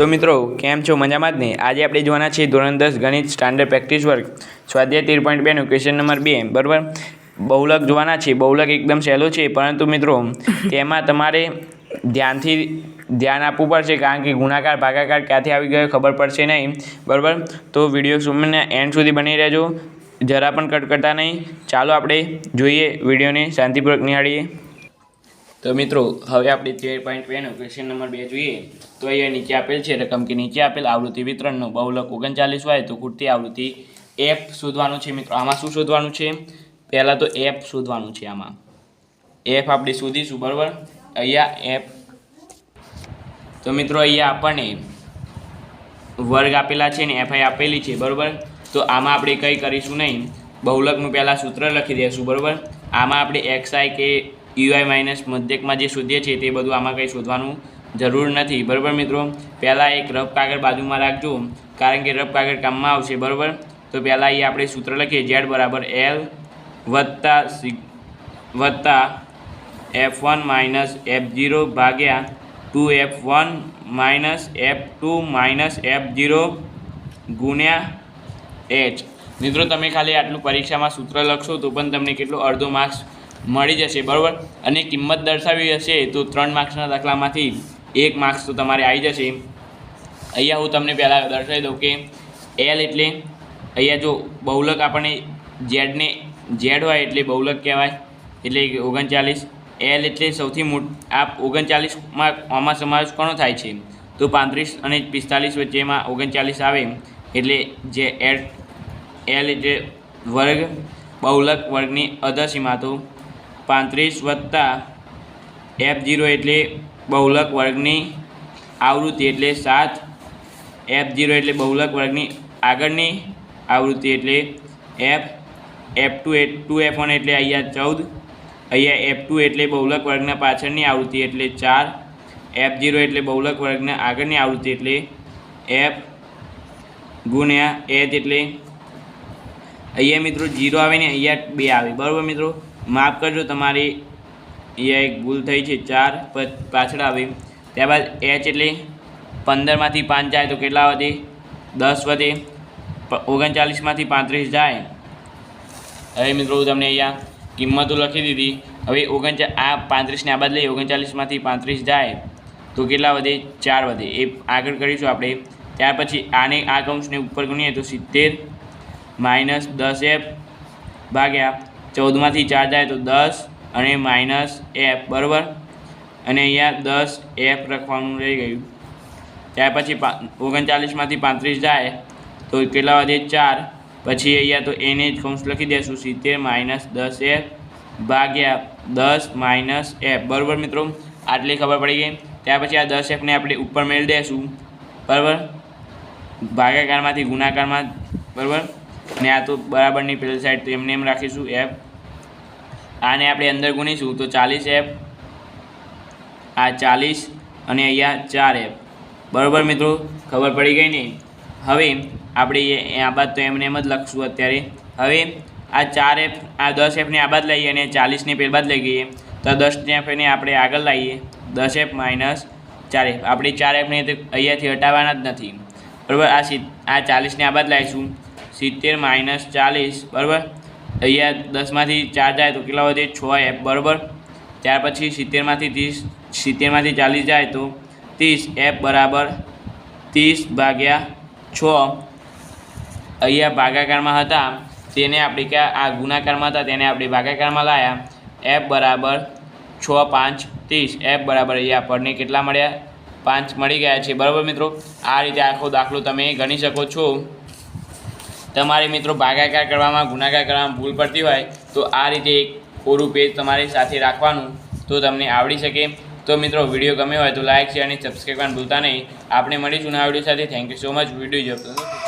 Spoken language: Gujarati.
તો મિત્રો, કેમ છો? મજામાં જ ને? આજે આપણે જોવાના છીએ ધોરણ દસ ગણિત સ્ટાન્ડર્ડ પ્રેક્ટિસ વર્ક સ્વાધ્યાય તેર પોઈન્ટ બેનું ક્વેશ્ચન નંબર બે. બરાબર? બહુલક જોવાના છે બહુલક એકદમ સહેલું છે. પરંતુ મિત્રો, તેમાં તમારે ધ્યાનથી ધ્યાન આપવું પડશે, કારણ કે ગુણાકાર, ભાગાકાર ક્યાંથી આવી ગયો ખબર પડશે નહીં. બરાબર? તો વીડિયો સુમને એન્ડ સુધી બની રહેજો. જરા પણ કટકટતા નહીં. ચાલો આપણે જોઈએ વિડીયોને શાંતિપૂર્વક નિહાળીએ. તો મિત્રો, હવે આપણે તેર પોઈન્ટ બેનો ક્વેશ્ચન નંબર બે જોઈએ. તો અહીંયા નીચે આપેલ છે, રકમ કે નીચે આપેલ આવૃત્તિ વિતરણનું બહુલક ઓગણચાલીસ હોય તો ખૂટતી આવૃત્તિ એફ શોધવાનું છે મિત્રો. આમાં શું શોધવાનું છે? પહેલાં તો એફ શોધવાનું છે આમાં. એફ આપણે શોધીશું, બરાબર? અહીંયા એફ તો મિત્રો, અહીંયા આપણને વર્ગ આપેલા છે ને એફઆઈ આપેલી છે, બરાબર? તો આમાં આપણે કંઈ કરીશું નહીં. બહુલકનું પહેલાં સૂત્ર લખી દઈશું બરાબર? આમાં આપણે એક્સઆઈ કે યુઆઈ માઇનસ મધ્યકમાં જે શોધીએ છીએ તે બધું આમાં કંઈ શોધવાનું જરૂર નથી. બરાબર મિત્રો? પહેલાં એક રફ કાગળ બાજુમાં રાખજો, કારણ કે રફ કાગળ કામમાં આવશે, બરાબર? તો પહેલાં અહીં આપણે સૂત્ર લખીએ ઝેડ બરાબર એલ વત્તા સી વત્તા F one minus F zero ભાગ્યા two F one minus F two minus F zero ગુણ્યા એચ મિત્રો, તમે ખાલી આટલું પરીક્ષામાં સૂત્ર લખશો તો પણ તમને કેટલો અડધો માર્ક્સ મળી જશે, બરાબર? અને કિંમત દર્શાવી હશે તો ત્રણ માર્ક્સના દાખલામાંથી એક માર્ક્સ તો તમારે આવી જશે. અહીંયા હું તમને પહેલાં દર્શાવી દઉં કે એલ એટલે અહીંયા જો બહુલક આપણને ઝેડને ઝેડ હોય એટલે બહુલક કહેવાય. એટલે ઓગણચાલીસ. એલ એટલે સૌથી મોટ, આ ઓગણચાલીસમાં આમાં સમાવેશ કોનો થાય છે? તો પાંત્રીસ અને પિસ્તાલીસ વચ્ચેમાં ઓગણચાલીસ આવે. એટલે જે એલ એલ એટલે વર્ગ, બહુલક વર્ગની અધસીમા તો પાંત્રીસ વત્તા એફ જીરો એટલે બહુલક વર્ગની આવૃત્તિ એટલે સાત. એફ જીરો એટલે બહુલક વર્ગની આગળની આવૃત્તિ એટલે F F two A two F one એટલે અહીંયા ચૌદ. અહીંયા એફ ટુ એટલે બહુલક વર્ગના પાછળની આવૃત્તિ એટલે ચાર. એફ જીરો એટલે બહુલક વર્ગના આગળની આવૃત્તિ એટલે એફ ગુણ્યા એચ એટલે અહીંયા મિત્રો જીરો આવે ને અહીંયા બે આવે. બરાબર મિત્રો? માફ કરજો, તમારી અહીંયા એક ભૂલ થઈ છે. ચાર પાછળ આવે. ત્યારબાદ એચ એટલે પંદરમાંથી પાંચ જાય તો કેટલા વધે? દસ વધે. ઓગણચાલીસમાંથી પાંત્રીસ જાય. હવે મિત્રો તમને અહીંયા કિંમતો લખી દીધી. હવે ઓગણચા, આ પાંત્રીસને આ બદલે ઓગણચાલીસમાંથી પાંત્રીસ જાય. તો કેટલા વધે? ચાર વધે. એ આગળ કરીશું આપણે. ત્યાર પછી આને આ કૌંસને ઉપર ગણીએ તો સિત્તેર માઇનસ દસ એફ ભાગ્યા ચૌદમાંથી ચાર જાય તો દસ અને માઇનસ એફ, બરાબર? અને અહીંયા દસ એફ રાખવાનું રહી ગયું. ત્યાર પછી ઓગણચાલીસમાંથી પાંત્રીસ જાય તો કેટલા વધે? ચાર. પછી અહીંયા તો એને જ કૌંસ લખી દઈશું સિત્તેર માઇનસ દસ એફ ભાગ્યા દસ માઇનસ એફ. બરાબર મિત્રો? આટલી ખબર પડી ગઈ. ત્યાર પછી આ દસ એફને આપણે ઉપર મેળવી દઈશું બરાબર? ભાગાકારમાંથી ગુણાકારમાં, બરાબર? ને આ તો બરાબરની પેલી સાઈડ તો એમને એમ રાખીશું એફ આને આપણે અંદર ગુણીશું તો ચાલીસ એફ આ ચાલીસ અને અહીંયા ચાર એફ બરાબર મિત્રો? ખબર પડી ગઈ ને? હવે આપણે આ બાદ તો એમને એમ જ લખશું અત્યારે. હવે આ ચાર એફ આ દસ એફને આ બાદ લઈએ અને ચાલીસને પેલ બાદ લઈ ગઈએ. તો દસ એફને આપણે આગળ લાવીએ. દસ એફ માઇનસ ચાર એફ આપણે ચાર એફને અહીંયાથી હટાવવાના જ નથી. બરાબર? આ સી આ ચાલીસને આ બાદ લાવીશું. સિત્તેર માઇનસ ચાલીસ, બરાબર? અહીંયા દસમાંથી ચાર જાય તો કેટલા વધે? છ એફ, બરાબર? ત્યાર પછી સિત્તેરમાંથી ત્રીસ, સિત્તેરમાંથી ચાલીસ જાય તો ત્રીસ એફ, બરાબર? ત્રીસ ભાગ્યા છ. અહીંયા ભાગાકારમાં હતા. તેને આપણે ક્યાં? આ ગુણાકારમાં હતા. તેને આપણે ભાગાકારમાં લાવ્યા એફ, બરાબર? છ, પાંચ, ત્રીસ. એફ, બરાબર? અહીંયા આપણને કેટલા મળ્યા? પાંચ મળી ગયા છે. બરાબર મિત્રો? આ રીતે આખો દાખલો તમે ગણી શકો છો. તમારે મિત્રો ભાગાકાર કરવામાં, ગુણાકાર કરવામાં ભૂલ પડતી હોય, તો આ રીતે એક કોરું પેજ તમારી સાથે રાખવાનું, તો તમને આવડી શકે. તો મિત્રો, વીડિયો ગમ્યો હોય તો લાઇક શેર અને સબસ્ક્રાઈબ કરવાનું ભૂલતા નહીં. આપણે મળીશું આ વીડિયો સાથે. Thank you so much video જોતો